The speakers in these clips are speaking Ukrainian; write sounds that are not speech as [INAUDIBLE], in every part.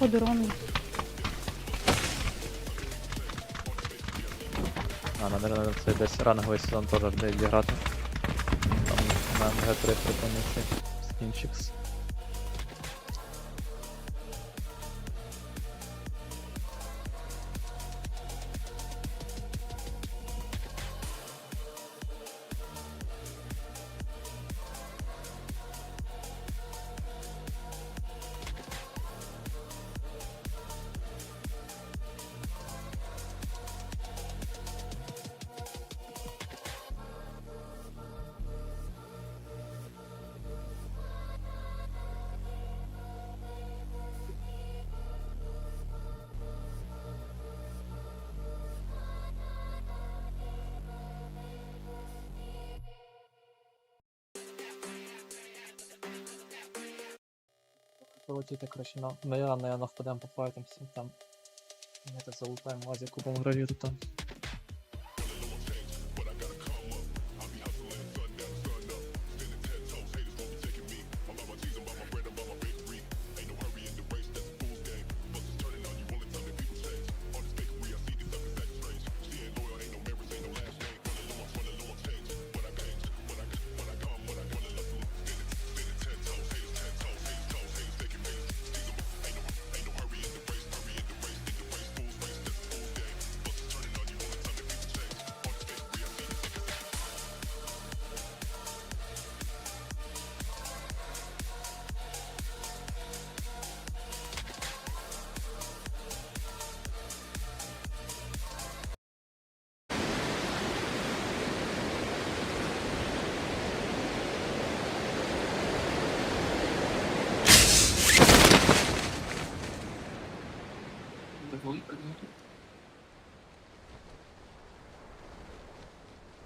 Рон. А, надо це десь ранговий сезон теж буде відіграти. Там на МГ3 припинився. скінчикс. Полетіти, коротше, на ми рано, наверно, впадемо по всім там. Ми так залутаємо лазі купом гравіту там.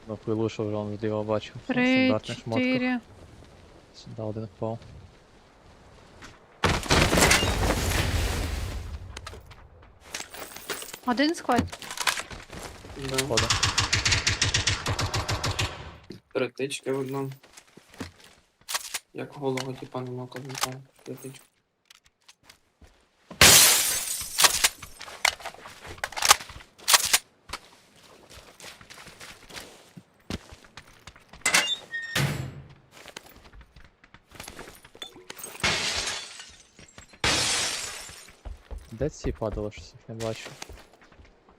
Ну, пилу, що вже он зліва бачив. Три, Стандартних шмотках. чотири. Сюди один впав. Один склад. Да. Хода. Критички в одному. Як голого типа нема казника. Критичку. Де ці падали, щось їх не бачу.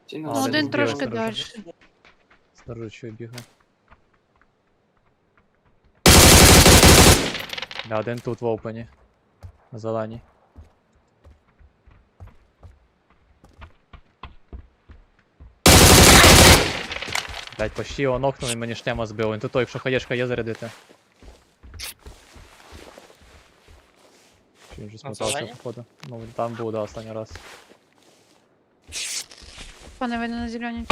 Ті на Ну, один один трошки сторожа. далі. Сторожу бігне. Да, один тут в опені. На зеленій. Блять, почти його нокнув і мені шлема збив. Він тут той, якщо хаєшка є зарядити. Чи він вже На смотався, зеленій? походу. Ну, там був, да, останній раз. Пане видно на зелені.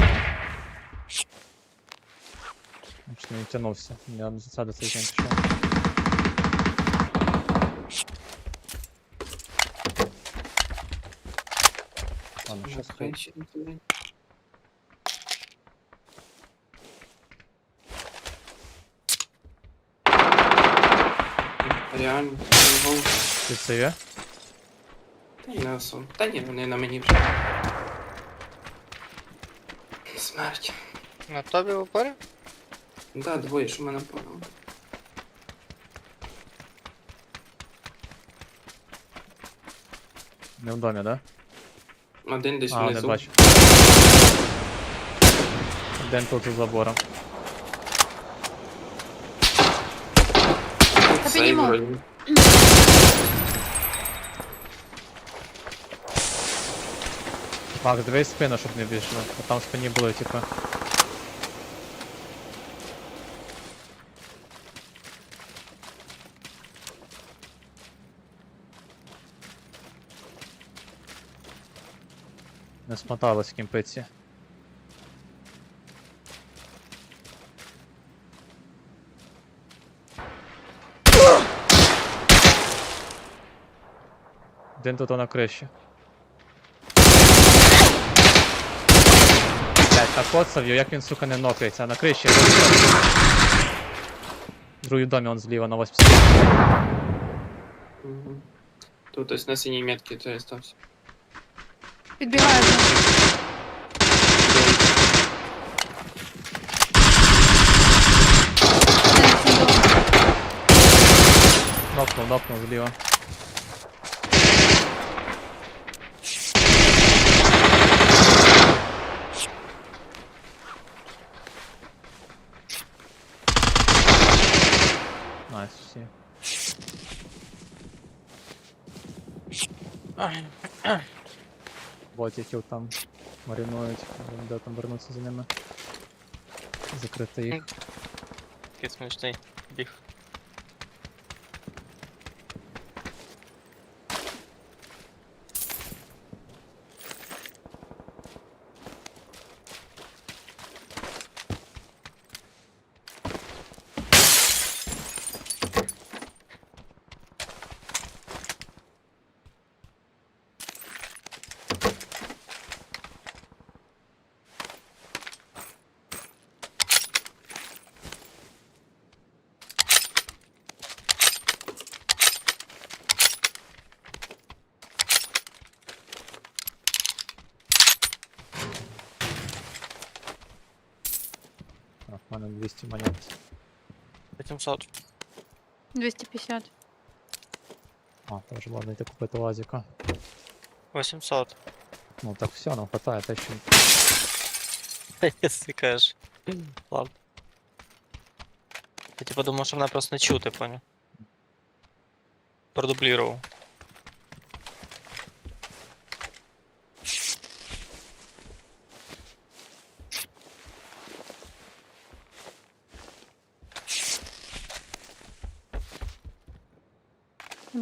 Значить, не тянувся. Я б засади цей кінь пішов. Ладно, щас хай. Кричі на силі. Реально, Гол. Ти це є? Та й не особо. Та ні, вони на мені вже. Смерть. На тобі в упорі? Да, двоє, що мене поняли. Не в домі, да? Один десь А, не внизу. бачу. Один тут за забором. Та Цей вроді. [CLEARS THROAT] Макс, дивись спину, щоб не більше. А там в спині були, типу. Не смоталось в кімпиці. Один тут на криші. Блять, так коцав його, як він, сука, не нокається. На криші. В другій домі он зліва на 80. Мгм. Тут ось на синій метці той остався. Підбігає знову. Один синдром. Нокнув, нокнув зліва. Найс, всі. Ботиків там марінують, де там вернуться за ними. Закрити їх. Такий смішний біг. А, в мене 200 монет. 800. 250. А, теж ладно йти купити лазіка. 800. Ну так все, нам хватає те, що Если кажеш. Ладно. Я типа думав, що мене просто не чути, поняв. Продублірував.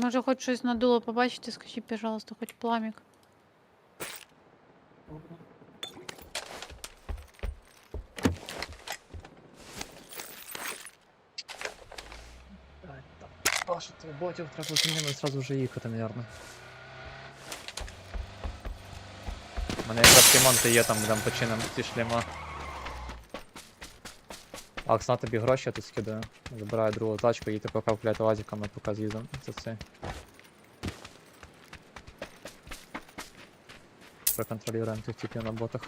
Може хоч щось надуло побачити, скажіть, пожалуйста, хоч пламік. Паша, ти ботів треба з ними зразу вже їхати, наверно. У мене якраз кемонти є там, де ми починемо ці шлема. Акс, на тобі гроші, я тут скидаю. Забираю другу тачку, їдьте поки вкляти лазиками, поки з'їздом. Це це. Проконтролюємо тих типів на ботах.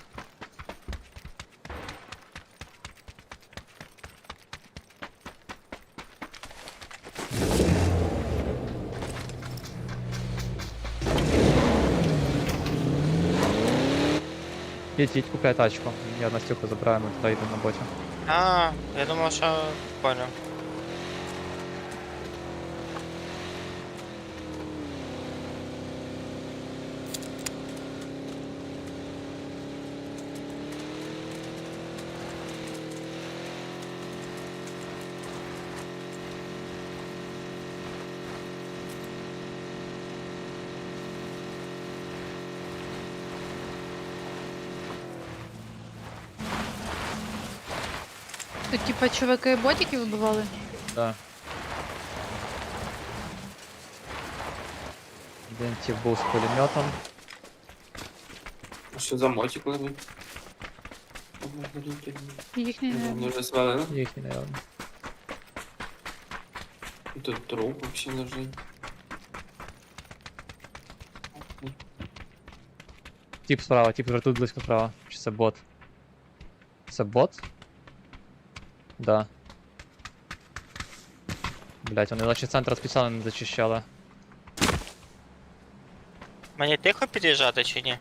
Їдь, їдь, купляй тачку. Я Настюху забираю, ми туди йдемо на боті. А, я думав, що поняв. Тут типа чуваки ботики вибивали. Да. Один тип був з пулеметом. А що за мотик лежить? Ну, не. Вони вже свалили. Їхній, наверно. І Тут труп вообще лежить. Тип справа, тип тут близько справа. Чи це бот? Це бот? Да. Блять, вони наче центр спеціально не зачищали. Мені тихо під'їжджати чи ні?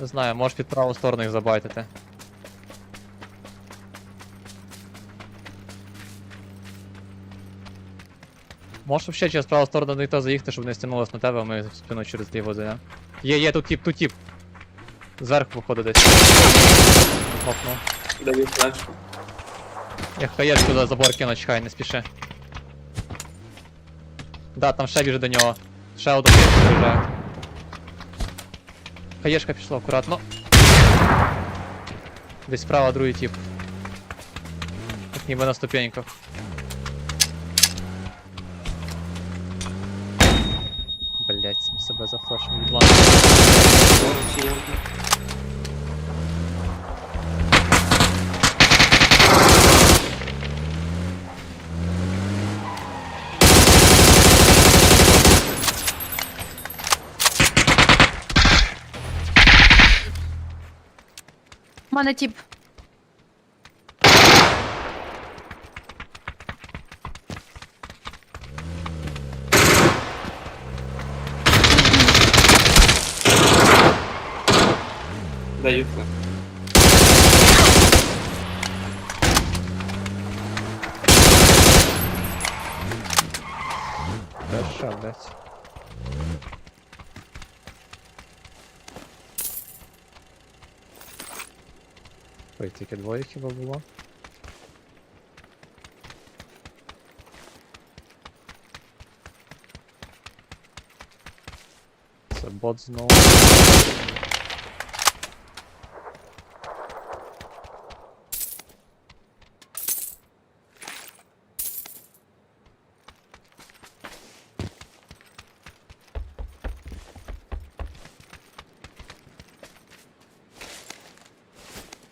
Не знаю, можеш під праву сторону їх забайтити. Можеш вообще через праву сторону до них заїхати, щоб не стягнулось на тебе, а ми спину через ліву зайдемо. Є, є, тут тип, тут тип. Зверху виходить десь. Гопнув. Даю флешку. Я хаєшку за забор кину, чекай, не спіши. Да, там ще біжить до нього. Ще один приїжджає. Хаєшка пішла акуратно. Десь справа другий тип. Так ніби на ступеньках. Блять, себе зафлешив їблан. Ось У мене тіп. Даю флеш. Перша, блядь. Ой, тільки двоє хіба було. Це бот знову.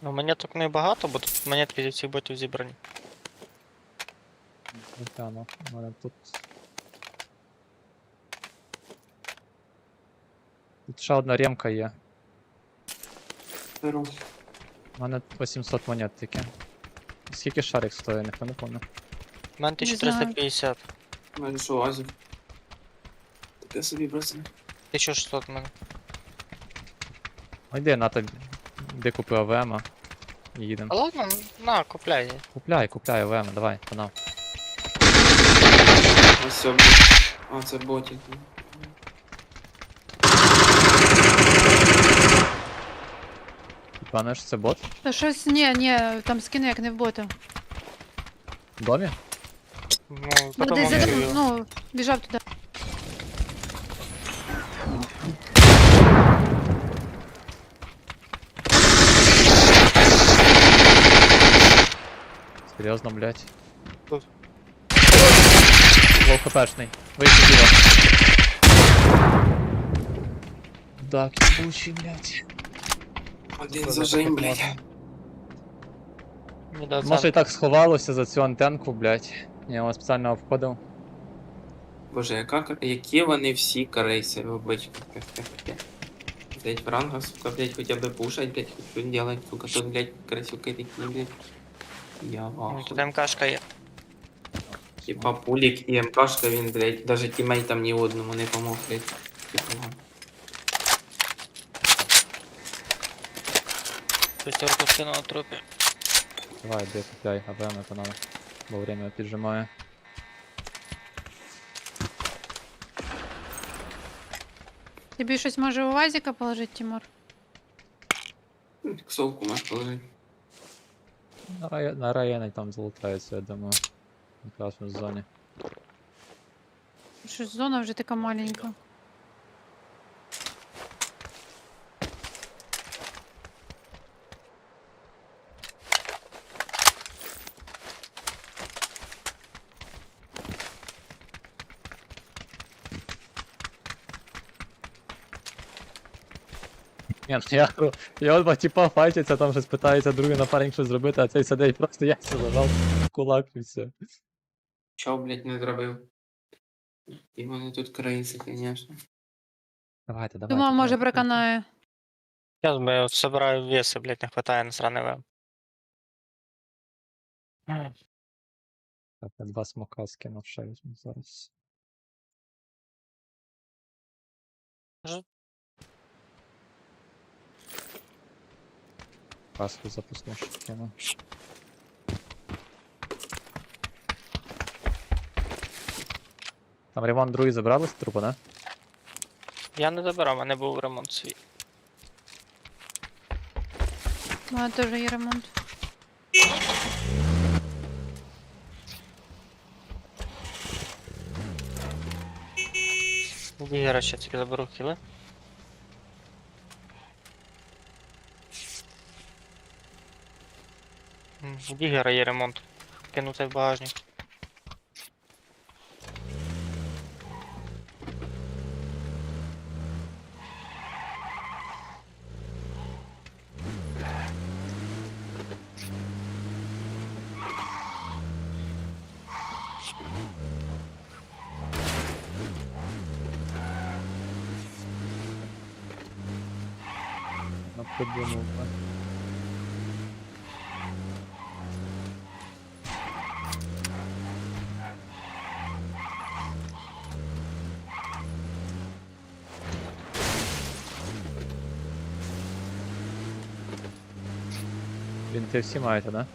Ну, монеток не багато, бо тут монетки зі всіх ботів зібрані. У мене тут. Тут ще одна ремка є. Беру. У мене 800 монет тільки. Скільки шарик стоїть, ніхто не пам'ятає. У мене Не знаю. 1350. Майже що лазив. Таке собі просто. 1600 в мене. Ну йди, на тобі. Де купи АВМ і їдемо. А ладно, на, купляй. Купляй, купляй АВМ, давай, панам. Ось. А, це ботик. Пане, що це бот? Та щось, ні, ні, там скини як не в бота. В домі? Ну, Ну, потім десь я ну, біжав туди. Серйозно, блядь. Тут. Лоу хпшний. Вийшов діло. Так, ебучий, блядь. Один зажим, блядь. Не до Може і так сховалося за цю антенку, блядь. Я його спеціально обходив. Боже, яка, які вони всі корейці в обличках. Блять, франга, сука, блять, хотя бы пушать, блять, хоть что делать, сука, тут, блять, красюки такие, блять. Я Ну. Тут МКшка є. І папулік, і МКшка, він, блять, даже тімейтам ні одному не помог, блять. Типу, П'ятерку скину на трупі. Давай, де купляй, АВМ панам. Бо время піджимає. Тобі щось може у вазіка положити, Тимур? Ксовку можеш положити. На, рай... на районі там залутаються, я думаю. Якраз в зоні. Щось зона вже така маленька. Ні, ну я, я от типа файтяться, там щось питається другий напарник щось зробити, а цей сидить просто яйця зажав в кулак і все. Чо, блять, не зробив? І вони тут корейці, конечно. Давайте, давайте. Думав, може давайте. проканає. Я собираю веси, блядь, не хватає на сраний вем. Так, я два смока скинув ще візьму зараз. Каску запусну, що кину. Там ремонт другий забрали з трупа, да? Я не забирав, у мене був ремонт свій. У мене теж є ремонт. Дігера ще тільки заберу хіли. В Дігера є ремонт. Кинути в багажник. Ну, придумав. да. Бінти всі маєте, да?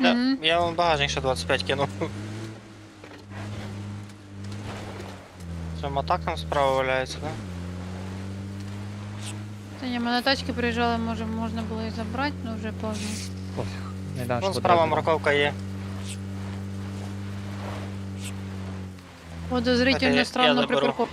Да, Мгм. Я вам багажник ще 25 кинув. Це мотак справа валяється, да? Та ні, ми на тачки приїжджали, може можна було і забрати, але вже поздно. Пофіг. Не дам, Вон що справа морковка є. Подозрительно я- странно заберу. припарков.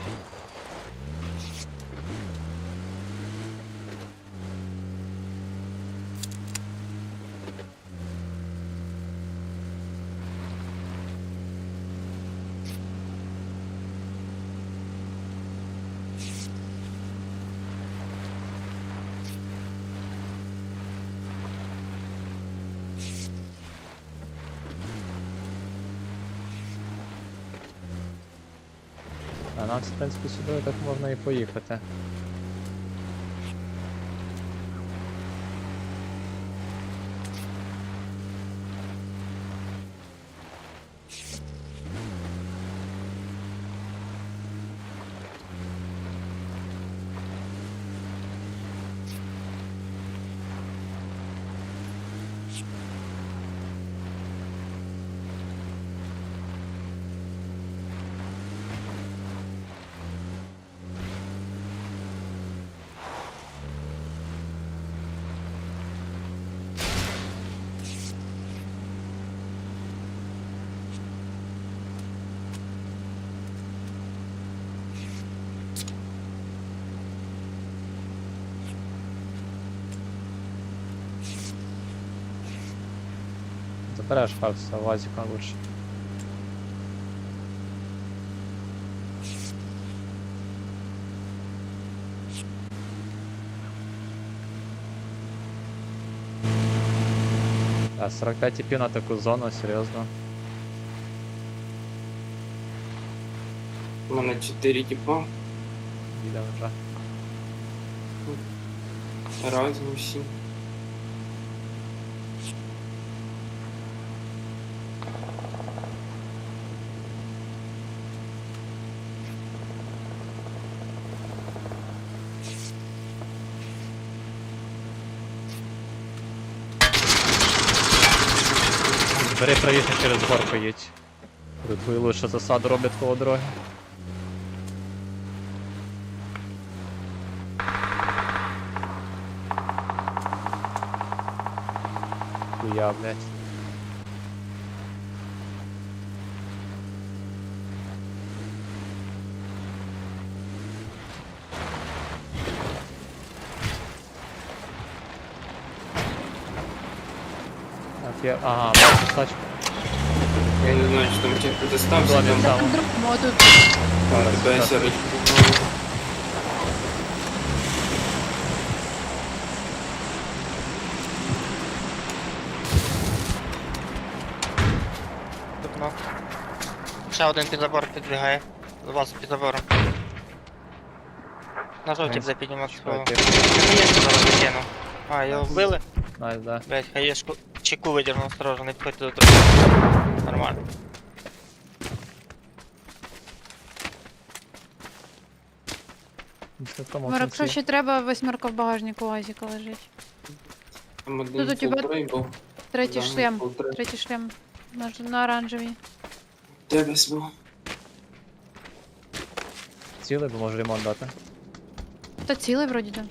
Принципі, сюди так можна і поїхати. Забереш фарса, вазіка лучше. А 45 типів на таку зону, серйозно. У мене 4 типа. Їде вже. Разом всі. Бери правіше через горку їдь. Тут твої лучше засаду роблять коло дороги. Хуя, блядь. Ага, тачку. Я не знаю, що там тебе застався домі там. там. Там друг, о, тут А, тебе Так. сірочку. Ще один під забор підбігає. З вас під забором. На жовті буде піднімати свого. Хаєшку зараз закинув. А, його вбили? Найс, да. Блять, хаєшку чеку видірнув осторожно, не підходьте до трохи. Нормально. Марок, кінці. ще треба, восьмерка в багажнику Азіка лежить. Там Тут у тебе фултрей був. Третій Да, шлем. Третій шлем. На, ж- на оранжевій. Тебе був. Цілий, бо може ремонт дати. Та цілий вроді да.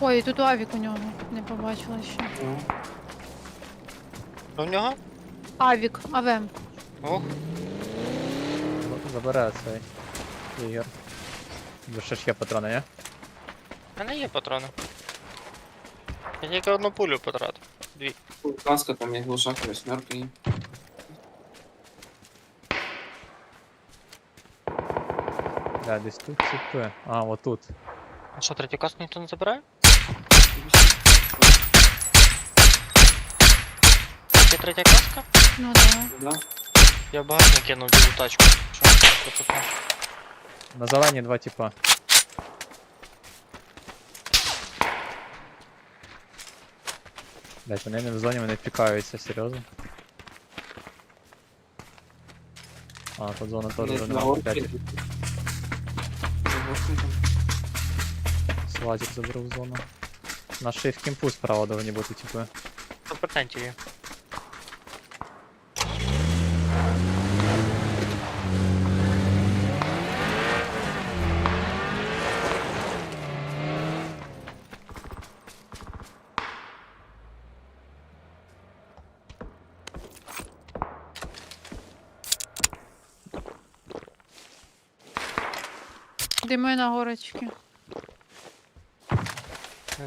Ой, тут авік у нього. Не побачила ще. Ну, Що в нього? Авік, АВМ. Ох, Ну, Забере цей ігор. Бо ще ж є патрони, ні? в мене є патрони. Я тільки одну пулю потратив. Дві. Каска там є глушак, восьмерка. Да, десь тут ціпи. А, отут. А що, третю каску ніхто не забирає? Є третя каска? Ну да. Да? Я в багажник кинув білу тачку. Що? Що тут? На зелені два типа. Блять, вони не в зоні, вони пікаються, серйозно. А, тут зона теж Не вже на нема орки. п'ять. Ось він там. Свазик заберу в зону. Наші в кемпу справа повинні бути, типу. 100% є. На горочки.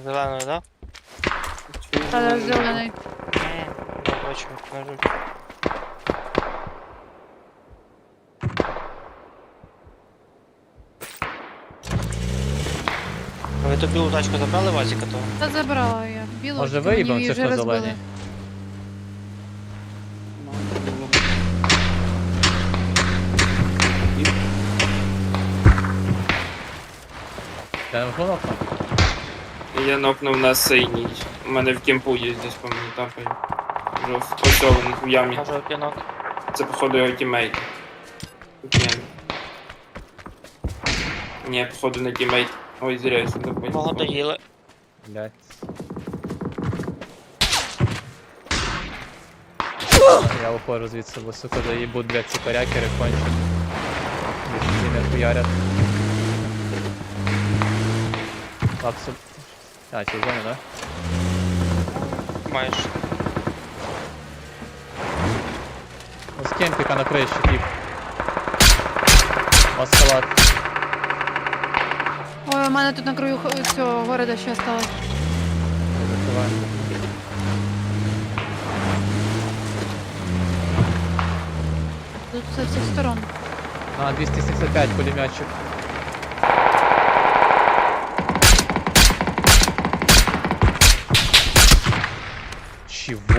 Зеленою, да? Та зелений. М, Я бачу, нажу. Ви ту білу тачку забрали Вазіка того? Та забрала я. Білу. Може тільки мені виїбемо, її вже на розбили. зелені. Воно там. Я нокнув на синій. У мене в кемпу є десь по мені тапає. О, він в ямі. Може. Це походу його тімейт. Тут ні. Ні, походу не тімейт. Ой, зря я сюди поїхав. Мого доїли. Блять. Я уходжу звідси, бо сука заїбуть, блядь, ці корякери кончені. Їх не хуярять. Лапсу. А, в зоні, да? Ну, з кемпіка на криші, тип. Маскалат. Ой, у мене тут на краю х- цього города ще осталось. Закриваємо. Тут со всіх сторон. А, 275 пулеметчик.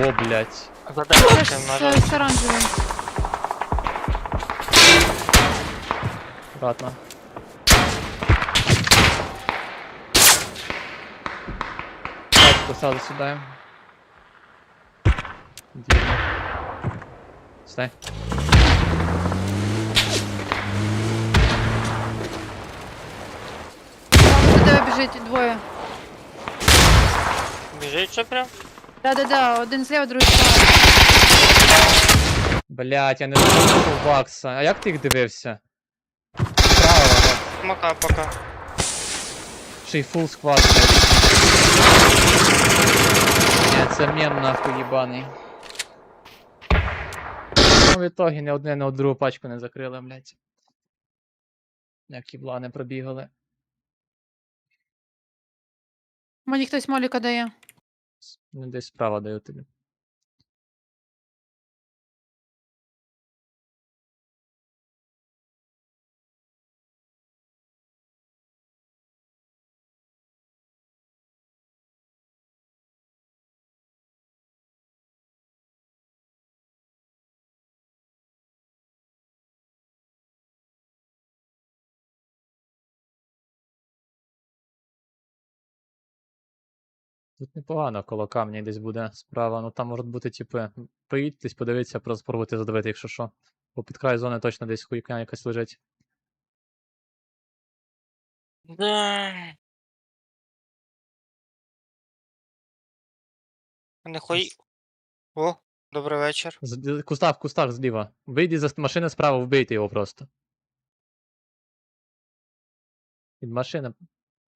Чего, блядь? Це Задержався ж на з, жаль. з оранжевою. Аккуратно. Тачку сразу сюда. Дивно. Стой. Там до тебе біжить двоє. Біжить що прям? Да-да-да, один зліва, другий справа. Блять, я не знаю бакса. А як ти їх дивився? Справа, Пока, пока. ще й фул сквад, блядь. Ні, це мем нахуй їбаний. Ну, в ітогі ні одне, ні другу пачку не закрили, блядь. Як їбла не пробігали. Мені хтось моліка дає. Ну, десь справа даю тобі. Тут непогано коло камня десь буде справа, ну там можуть бути типи. Поїдьтесь, подивіться, просто спробуйте задавити, якщо що. Бо під край зони точно десь хуйка якась лежить. Да. Не хой. О, добрий вечір. З- з- Куста в кустах зліва. Вийдіть за машини справа, вбийте його просто. Від машини.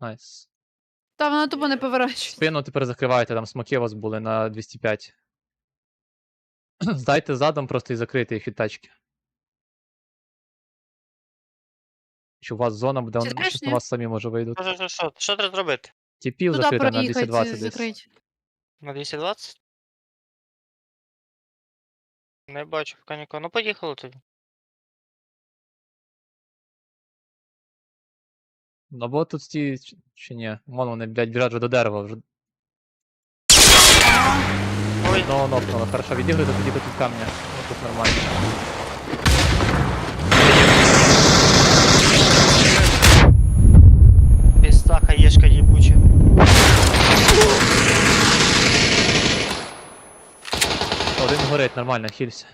Найс. Та вона тупо не поворачується. Спину тепер закривайте, там смоки у вас були на 205. Здайте задом просто і закрийте їх від тачки. Чи у вас зона буде, вони щось на вас самі може вийдуть. Що, що, що, що треба зробити? Тіпів Туди закрити на проїхати, 220 десь. закрить. На 220? Не бачу поки нікого. Ну поїхали тоді. Або тут ті, чи- ні. Вон вони, блядь, біжать вже до дерева. Вже Ой, одного нокнули. Хорошо, відіграйте тоді до під камня. Ну, тут нормально. пістаха, єшка їбуча. Один горить, нормально, хілься.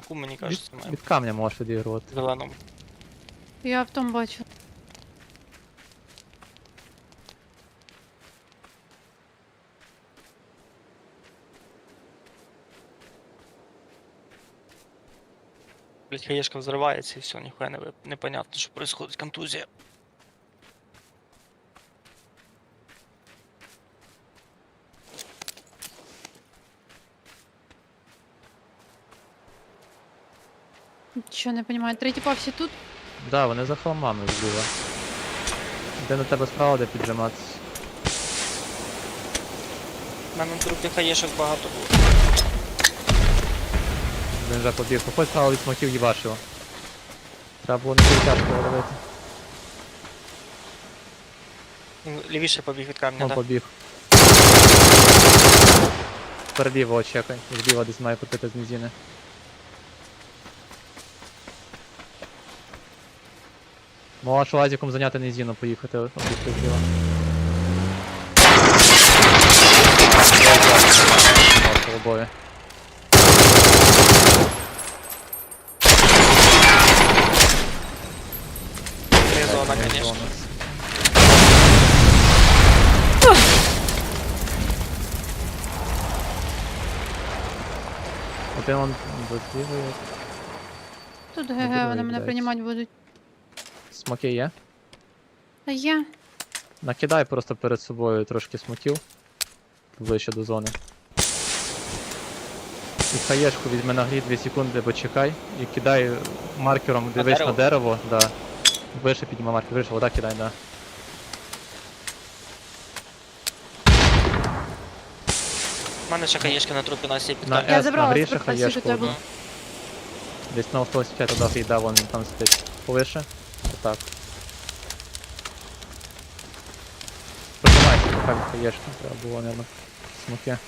Смоку, мені Від, кажеться, має. від камня можеш відігрувати. Зеленому. Я в тому бачу. Блять, хаєшка взривається і все, ніхуя не, ви- непонятно, що происходить. Контузія. Нічого не розумію. Три типа всі тут. Да, вони за холмами зліва. Де на тебе справа, де піджиматися. У мене на трупі хаєшок багато було. Він вже побіг. Походь справа від смоків їбаш його. Треба було не тяжко його робити. Він Лівіше побіг від камня, Он да? побіг. Переліво чекай. Зліва десь має крутити з низини. Можеш лазіком зайняти низину, поїхати обійти. Можеш. Три зона, конечно. Один он дозвівує. Тут ГГ, вони мене приймати будуть. Смоки є. Є. Накидай просто перед собою трошки смоків. Ближче до зони. І хаєшку візьми на грі 2 секунди, почекай. І кидай маркером, дивись на дерево? дерево, да. Вище підніма маркер, вище, вода кидай, да. У мене ще хаєшки на трупі на На. Я С забрала, нагріше забрала, всі хаєшку до тебе. одну. Десь на 185 туди фійда, вон він там сидить. Повише. Отак. Прижимайся, поки від хаєшки. Треба було, наверно, смоки.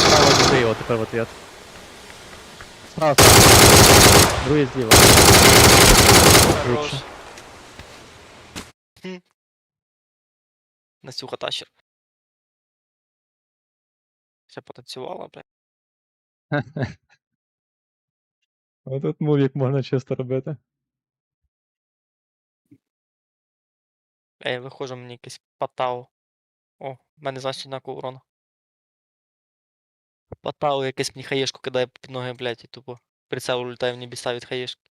Справа туди його тепер в ответ. Справа. Другий зліва. Хорош. Настюха тащер. Ще потанцювала, блядь. [LAUGHS] А тут мувік можна чисто робити. Ей, виходжу, мені якийсь патау. О, в мене значить однаково урона. Патау якийсь мені хаєшку кидає під ноги, блядь, і тупо. Прицел улітає в небеса від хаєшки.